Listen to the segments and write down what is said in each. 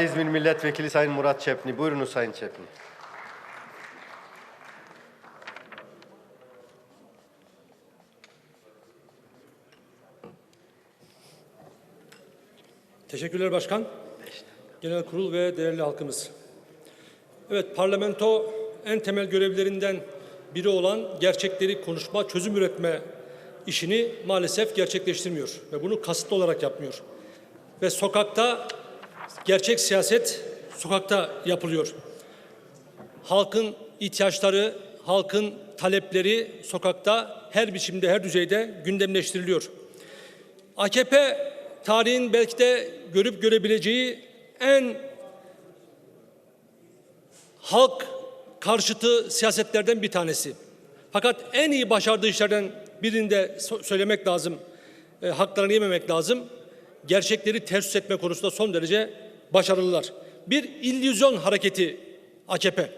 İzmir Milletvekili Sayın Murat Çepni. Buyurunuz Sayın Çepni. Teşekkürler Başkan. Genel Kurul ve değerli halkımız. Evet, parlamento en temel görevlerinden biri olan gerçekleri konuşma, çözüm üretme işini maalesef gerçekleştirmiyor ve bunu kasıtlı olarak yapmıyor. Ve sokakta gerçek siyaset sokakta yapılıyor. Halkın ihtiyaçları, halkın talepleri sokakta her biçimde, her düzeyde gündemleştiriliyor. AKP tarihin belki de görüp görebileceği en halk karşıtı siyasetlerden bir tanesi. Fakat en iyi başardığı işlerden birini de so- söylemek lazım. E, haklarını yememek lazım. Gerçekleri ters etme konusunda son derece başarılılar. Bir illüzyon hareketi AKP.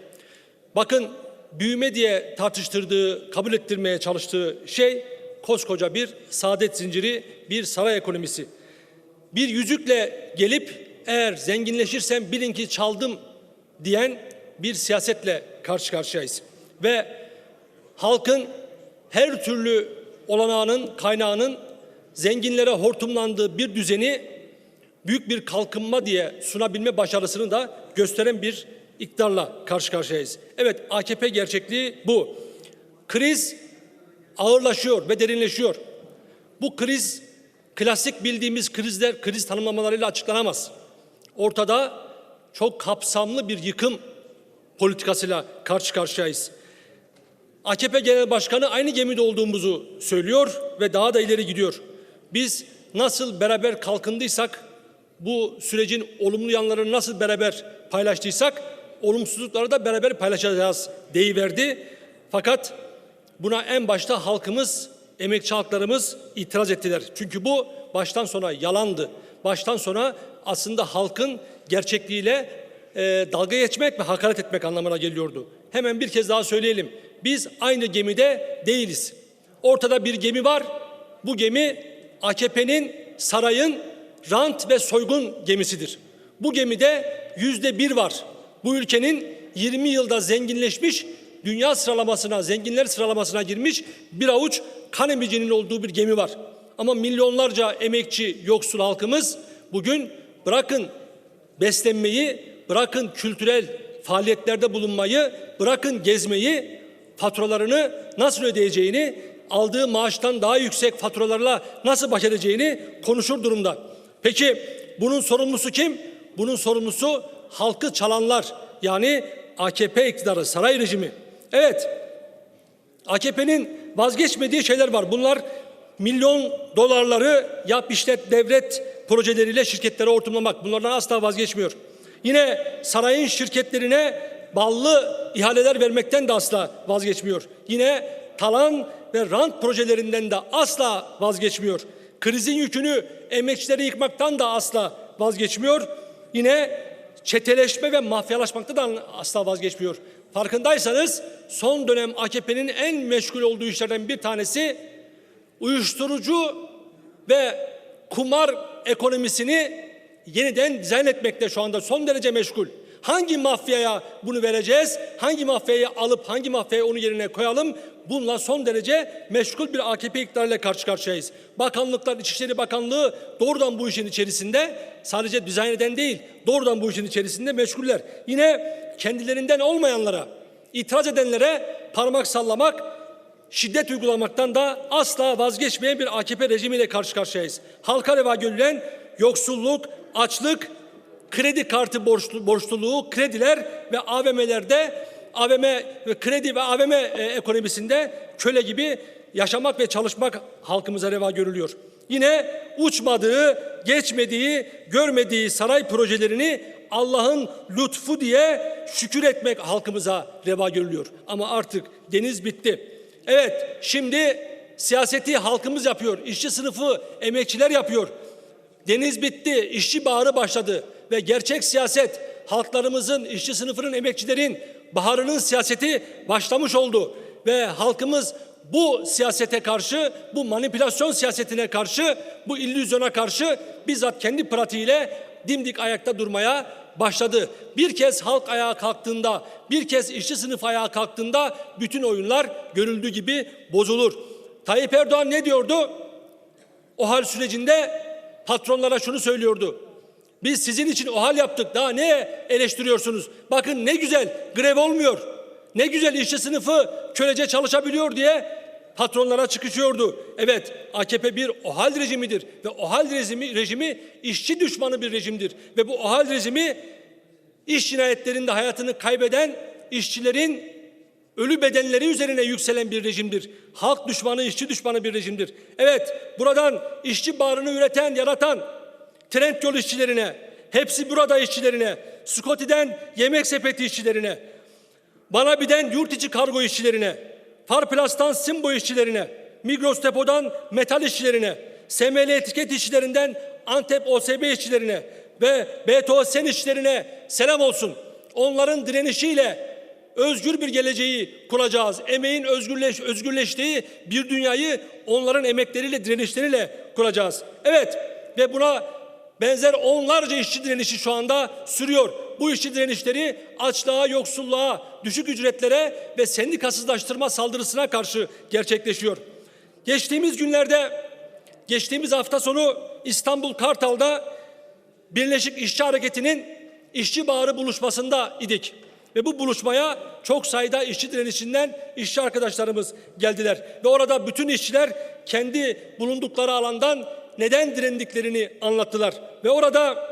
Bakın büyüme diye tartıştırdığı, kabul ettirmeye çalıştığı şey koskoca bir saadet zinciri, bir saray ekonomisi. Bir yüzükle gelip eğer zenginleşirsem bilin ki çaldım diyen bir siyasetle karşı karşıyayız. Ve halkın her türlü olanağının, kaynağının zenginlere hortumlandığı bir düzeni büyük bir kalkınma diye sunabilme başarısını da gösteren bir iktidarla karşı karşıyayız. Evet AKP gerçekliği bu. Kriz ağırlaşıyor ve derinleşiyor. Bu kriz klasik bildiğimiz krizler, kriz tanımlamalarıyla açıklanamaz. Ortada çok kapsamlı bir yıkım politikasıyla karşı karşıyayız. AKP Genel Başkanı aynı gemide olduğumuzu söylüyor ve daha da ileri gidiyor. Biz nasıl beraber kalkındıysak, bu sürecin olumlu yanlarını nasıl beraber paylaştıysak, olumsuzlukları da beraber paylaşacağız deyiverdi. Fakat buna en başta halkımız, emekçi halklarımız itiraz ettiler. Çünkü bu baştan sona yalandı. Baştan sona aslında halkın gerçekliğiyle e, dalga geçmek ve hakaret etmek anlamına geliyordu. Hemen bir kez daha söyleyelim. Biz aynı gemide değiliz. Ortada bir gemi var. Bu gemi AKP'nin, sarayın rant ve soygun gemisidir. Bu gemide yüzde bir var. Bu ülkenin 20 yılda zenginleşmiş, dünya sıralamasına, zenginler sıralamasına girmiş bir avuç kan emicinin olduğu bir gemi var. Ama milyonlarca emekçi, yoksul halkımız bugün bırakın beslenmeyi, bırakın kültürel faaliyetlerde bulunmayı, bırakın gezmeyi, faturalarını nasıl ödeyeceğini, aldığı maaştan daha yüksek faturalarla nasıl baş edeceğini konuşur durumda. Peki bunun sorumlusu kim? Bunun sorumlusu halkı çalanlar. Yani AKP iktidarı, saray rejimi. Evet, AKP'nin vazgeçmediği şeyler var. Bunlar milyon dolarları yap işlet devlet projeleriyle şirketlere hortumlamak. Bunlardan asla vazgeçmiyor. Yine sarayın şirketlerine ballı ihaleler vermekten de asla vazgeçmiyor. Yine talan ve rant projelerinden de asla vazgeçmiyor. Krizin yükünü emekçileri yıkmaktan da asla vazgeçmiyor. Yine çeteleşme ve mafyalaşmakta da asla vazgeçmiyor. Farkındaysanız son dönem AKP'nin en meşgul olduğu işlerden bir tanesi uyuşturucu ve kumar ekonomisini yeniden dizayn etmekte şu anda son derece meşgul. Hangi mafyaya bunu vereceğiz? Hangi mafyayı alıp hangi mafyayı onun yerine koyalım? Bununla son derece meşgul bir AKP iktidarıyla karşı karşıyayız. Bakanlıklar, İçişleri Bakanlığı doğrudan bu işin içerisinde sadece dizayn eden değil, doğrudan bu işin içerisinde meşguller. Yine kendilerinden olmayanlara, itiraz edenlere parmak sallamak, şiddet uygulamaktan da asla vazgeçmeyen bir AKP rejimiyle karşı karşıyayız. Halka reva görülen yoksulluk, açlık, kredi kartı borçlu, borçluluğu, krediler ve AVM'lerde AVM kredi ve AVM e, ekonomisinde köle gibi yaşamak ve çalışmak halkımıza reva görülüyor. Yine uçmadığı, geçmediği, görmediği saray projelerini Allah'ın lütfu diye şükür etmek halkımıza reva görülüyor. Ama artık deniz bitti. Evet, şimdi siyaseti halkımız yapıyor. işçi sınıfı, emekçiler yapıyor. Deniz bitti, işçi bağrı başladı ve gerçek siyaset halklarımızın, işçi sınıfının, emekçilerin baharının siyaseti başlamış oldu ve halkımız bu siyasete karşı, bu manipülasyon siyasetine karşı, bu illüzyona karşı bizzat kendi pratiğiyle dimdik ayakta durmaya başladı. Bir kez halk ayağa kalktığında, bir kez işçi sınıf ayağa kalktığında bütün oyunlar görüldüğü gibi bozulur. Tayyip Erdoğan ne diyordu? O hal sürecinde patronlara şunu söylüyordu. Biz sizin için o hal yaptık. Daha ne eleştiriyorsunuz? Bakın ne güzel grev olmuyor. Ne güzel işçi sınıfı kölece çalışabiliyor diye patronlara çıkışıyordu. Evet AKP bir OHAL rejimidir ve OHAL rejimi, rejimi işçi düşmanı bir rejimdir. Ve bu OHAL rejimi iş cinayetlerinde hayatını kaybeden işçilerin ölü bedenleri üzerine yükselen bir rejimdir. Halk düşmanı, işçi düşmanı bir rejimdir. Evet, buradan işçi bağrını üreten, yaratan Trendyol işçilerine, hepsi burada işçilerine, Scotty'den yemek sepeti işçilerine, bana biden yurt içi kargo işçilerine, Farplas'tan Simbo işçilerine, Migros Depo'dan metal işçilerine, SML etiket işçilerinden Antep OSB işçilerine ve BTO Sen işçilerine selam olsun. Onların direnişiyle özgür bir geleceği kuracağız. Emeğin özgürleş, özgürleştiği bir dünyayı onların emekleriyle, direnişleriyle kuracağız. Evet ve buna benzer onlarca işçi direnişi şu anda sürüyor. Bu işçi direnişleri açlığa, yoksulluğa, düşük ücretlere ve sendikasızlaştırma saldırısına karşı gerçekleşiyor. Geçtiğimiz günlerde, geçtiğimiz hafta sonu İstanbul Kartal'da Birleşik İşçi Hareketi'nin işçi bağrı buluşmasında idik. Ve bu buluşmaya çok sayıda işçi direnişinden işçi arkadaşlarımız geldiler. Ve orada bütün işçiler kendi bulundukları alandan neden direndiklerini anlattılar. Ve orada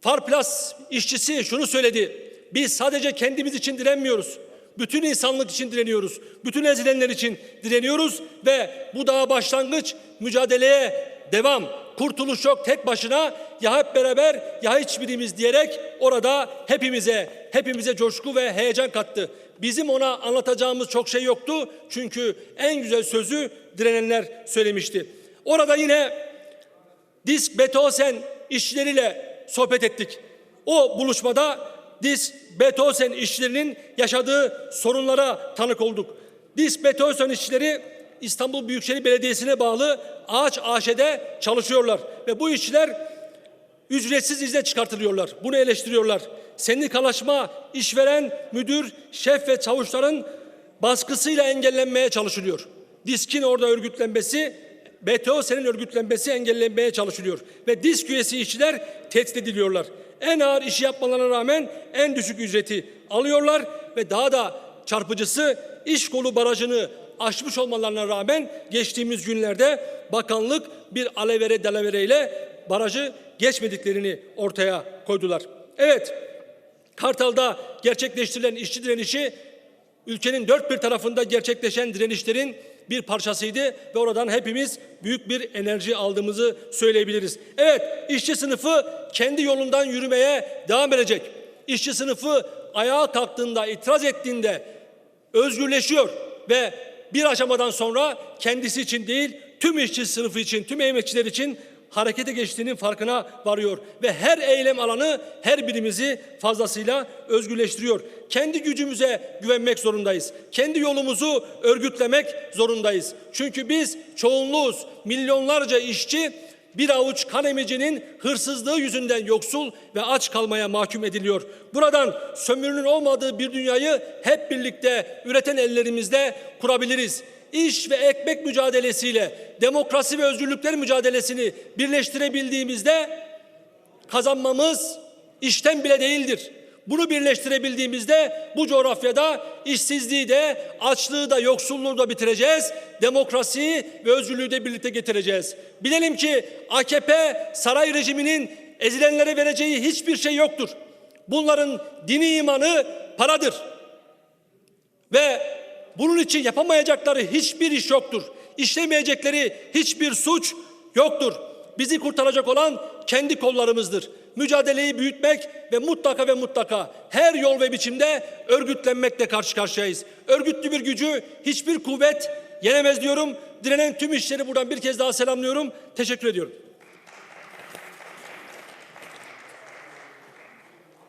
Farplas işçisi şunu söyledi. Biz sadece kendimiz için direnmiyoruz. Bütün insanlık için direniyoruz. Bütün ezilenler için direniyoruz ve bu daha başlangıç mücadeleye devam. Kurtuluş yok tek başına ya hep beraber ya hiçbirimiz diyerek orada hepimize hepimize coşku ve heyecan kattı. Bizim ona anlatacağımız çok şey yoktu. Çünkü en güzel sözü direnenler söylemişti. Orada yine Disk Betosen işçileriyle sohbet ettik. O buluşmada Disk Betosen işçilerinin yaşadığı sorunlara tanık olduk. Disk Betosen işçileri İstanbul Büyükşehir Belediyesi'ne bağlı Ağaç AŞ'de çalışıyorlar ve bu işçiler ücretsiz izne çıkartılıyorlar. Bunu eleştiriyorlar. Sendikalaşma, işveren, müdür, şef ve çavuşların baskısıyla engellenmeye çalışılıyor. Diskin orada örgütlenmesi, BTO'nun örgütlenmesi engellenmeye çalışılıyor. Ve disk üyesi işçiler tehdit ediliyorlar. En ağır işi yapmalarına rağmen en düşük ücreti alıyorlar ve daha da çarpıcısı iş kolu barajını aşmış olmalarına rağmen geçtiğimiz günlerde bakanlık bir alevere delavere ile barajı geçmediklerini ortaya koydular. Evet, Kartal'da gerçekleştirilen işçi direnişi ülkenin dört bir tarafında gerçekleşen direnişlerin bir parçasıydı ve oradan hepimiz büyük bir enerji aldığımızı söyleyebiliriz. Evet, işçi sınıfı kendi yolundan yürümeye devam edecek. İşçi sınıfı ayağa kalktığında, itiraz ettiğinde özgürleşiyor ve bir aşamadan sonra kendisi için değil, tüm işçi sınıfı için, tüm emekçiler için harekete geçtiğinin farkına varıyor ve her eylem alanı her birimizi fazlasıyla özgürleştiriyor. Kendi gücümüze güvenmek zorundayız. Kendi yolumuzu örgütlemek zorundayız. Çünkü biz çoğunluğuz. Milyonlarca işçi bir avuç kan emicinin hırsızlığı yüzünden yoksul ve aç kalmaya mahkum ediliyor. Buradan sömürünün olmadığı bir dünyayı hep birlikte üreten ellerimizde kurabiliriz iş ve ekmek mücadelesiyle demokrasi ve özgürlükler mücadelesini birleştirebildiğimizde kazanmamız işten bile değildir. Bunu birleştirebildiğimizde bu coğrafyada işsizliği de, açlığı da, yoksulluğu da bitireceğiz. Demokrasiyi ve özgürlüğü de birlikte getireceğiz. Bilelim ki AKP saray rejiminin ezilenlere vereceği hiçbir şey yoktur. Bunların dini imanı paradır. Ve bunun için yapamayacakları hiçbir iş yoktur. İşlemeyecekleri hiçbir suç yoktur. Bizi kurtaracak olan kendi kollarımızdır. Mücadeleyi büyütmek ve mutlaka ve mutlaka her yol ve biçimde örgütlenmekle karşı karşıyayız. Örgütlü bir gücü hiçbir kuvvet yenemez diyorum. Direnen tüm işleri buradan bir kez daha selamlıyorum. Teşekkür ediyorum.